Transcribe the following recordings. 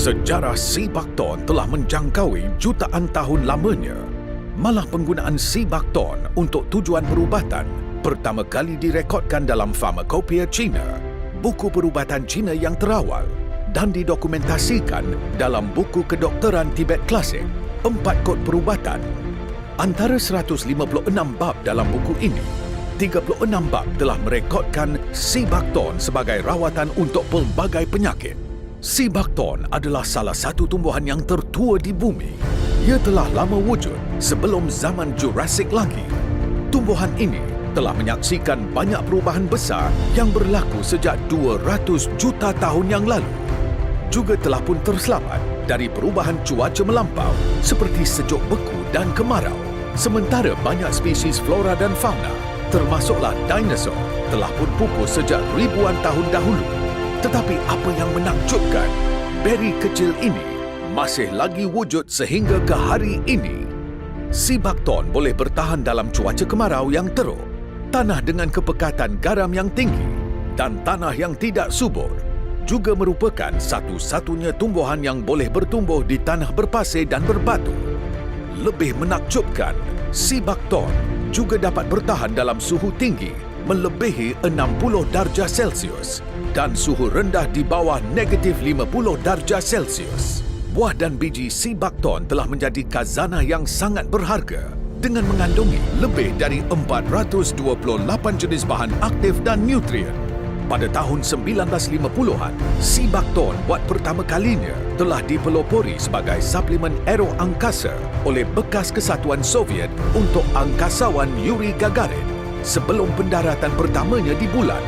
Sejarah Sibakton telah menjangkaui jutaan tahun lamanya. Malah penggunaan Sibakton untuk tujuan perubatan pertama kali direkodkan dalam Pharmacopoeia China, buku perubatan China yang terawal dan didokumentasikan dalam buku kedokteran Tibet Klasik, Empat Kod Perubatan. Antara 156 bab dalam buku ini, 36 bab telah merekodkan Sibakton sebagai rawatan untuk pelbagai penyakit. Sibakton adalah salah satu tumbuhan yang tertua di bumi. Ia telah lama wujud sebelum zaman Jurassic lagi. Tumbuhan ini telah menyaksikan banyak perubahan besar yang berlaku sejak 200 juta tahun yang lalu. Juga telah pun terselamat dari perubahan cuaca melampau seperti sejuk beku dan kemarau. Sementara banyak spesies flora dan fauna, termasuklah dinosaur, telah pun pupus sejak ribuan tahun dahulu. Tetapi apa yang menakjubkan, beri kecil ini masih lagi wujud sehingga ke hari ini. Sibakton boleh bertahan dalam cuaca kemarau yang teruk, tanah dengan kepekatan garam yang tinggi dan tanah yang tidak subur juga merupakan satu-satunya tumbuhan yang boleh bertumbuh di tanah berpasir dan berbatu. Lebih menakjubkan, Sibakton juga dapat bertahan dalam suhu tinggi melebihi 60 darjah Celsius dan suhu rendah di bawah negatif 50 darjah Celsius. Buah dan biji Sibakton telah menjadi kazanah yang sangat berharga dengan mengandungi lebih dari 428 jenis bahan aktif dan nutrien. Pada tahun 1950-an, Sibakton buat pertama kalinya telah dipelopori sebagai suplemen aero angkasa oleh bekas kesatuan Soviet untuk angkasawan Yuri Gagarin sebelum pendaratan pertamanya di bulan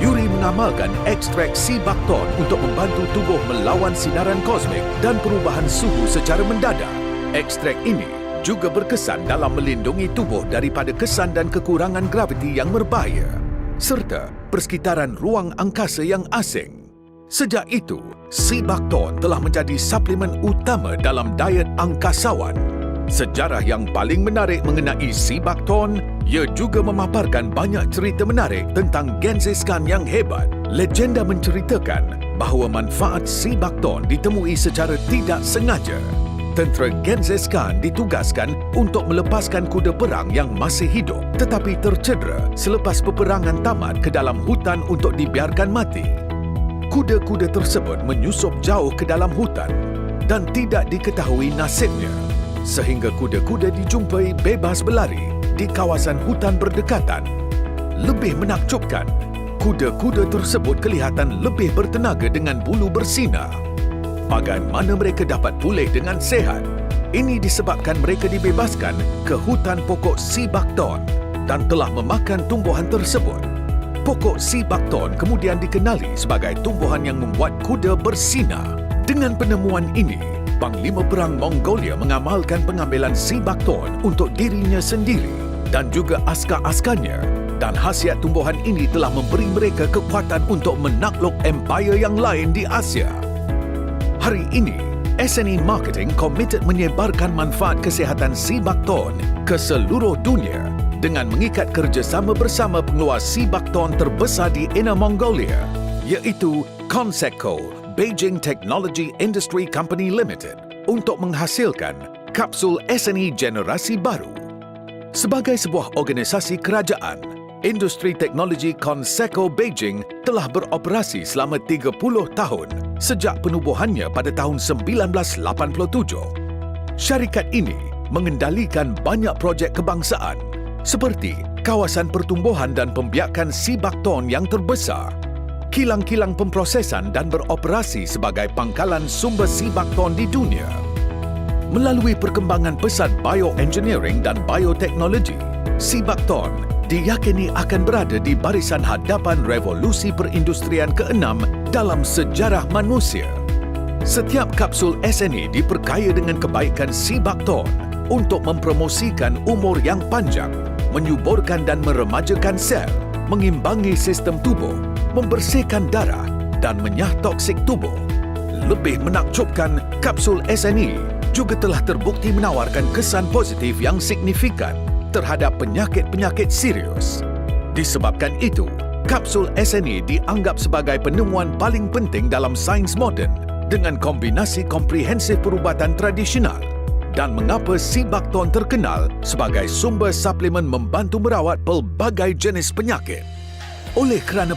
Yuri mengamalkan ekstrak Sibakton untuk membantu tubuh melawan sinaran kosmik dan perubahan suhu secara mendadak. Ekstrak ini juga berkesan dalam melindungi tubuh daripada kesan dan kekurangan graviti yang berbahaya serta persekitaran ruang angkasa yang asing. Sejak itu, Sibakton telah menjadi suplemen utama dalam diet angkasawan. Sejarah yang paling menarik mengenai Sibakton ia juga memaparkan banyak cerita menarik tentang Genghis Khan yang hebat. Legenda menceritakan bahawa manfaat Sibakton ditemui secara tidak sengaja. Tentera Genghis Khan ditugaskan untuk melepaskan kuda perang yang masih hidup tetapi tercedera selepas peperangan tamat ke dalam hutan untuk dibiarkan mati. Kuda-kuda tersebut menyusup jauh ke dalam hutan dan tidak diketahui nasibnya sehingga kuda-kuda dijumpai bebas berlari di kawasan hutan berdekatan. Lebih menakjubkan, kuda-kuda tersebut kelihatan lebih bertenaga dengan bulu bersinar. Bagaimana mereka dapat pulih dengan sehat? Ini disebabkan mereka dibebaskan ke hutan pokok Sibakton dan telah memakan tumbuhan tersebut. Pokok Sibakton kemudian dikenali sebagai tumbuhan yang membuat kuda bersinar. Dengan penemuan ini, Panglima Perang Mongolia mengamalkan pengambilan Sibakton untuk dirinya sendiri dan juga askar-askarnya dan khasiat tumbuhan ini telah memberi mereka kekuatan untuk menakluk empayar yang lain di Asia. Hari ini, SNE Marketing komited menyebarkan manfaat kesihatan Sibakton ke seluruh dunia dengan mengikat kerjasama bersama pengeluar Sibakton terbesar di Inner Mongolia iaitu Conseco Beijing Technology Industry Company Limited untuk menghasilkan kapsul SNE generasi baru Sebagai sebuah organisasi kerajaan, industri teknologi Conseco Beijing telah beroperasi selama 30 tahun sejak penubuhannya pada tahun 1987. Syarikat ini mengendalikan banyak projek kebangsaan seperti kawasan pertumbuhan dan pembiakan Sibakton yang terbesar, kilang-kilang pemprosesan dan beroperasi sebagai pangkalan sumber Sibakton di dunia melalui perkembangan pesat bioengineering dan bioteknologi, Sibakton diyakini akan berada di barisan hadapan revolusi perindustrian keenam dalam sejarah manusia. Setiap kapsul SNE diperkaya dengan kebaikan Sibakton untuk mempromosikan umur yang panjang, menyuburkan dan meremajakan sel, mengimbangi sistem tubuh, membersihkan darah dan menyah toksik tubuh. Lebih menakjubkan, kapsul SNE juga telah terbukti menawarkan kesan positif yang signifikan terhadap penyakit-penyakit serius. Disebabkan itu, kapsul SNE dianggap sebagai penemuan paling penting dalam sains moden dengan kombinasi komprehensif perubatan tradisional dan mengapa Sibakton terkenal sebagai sumber suplemen membantu merawat pelbagai jenis penyakit. Oleh kerana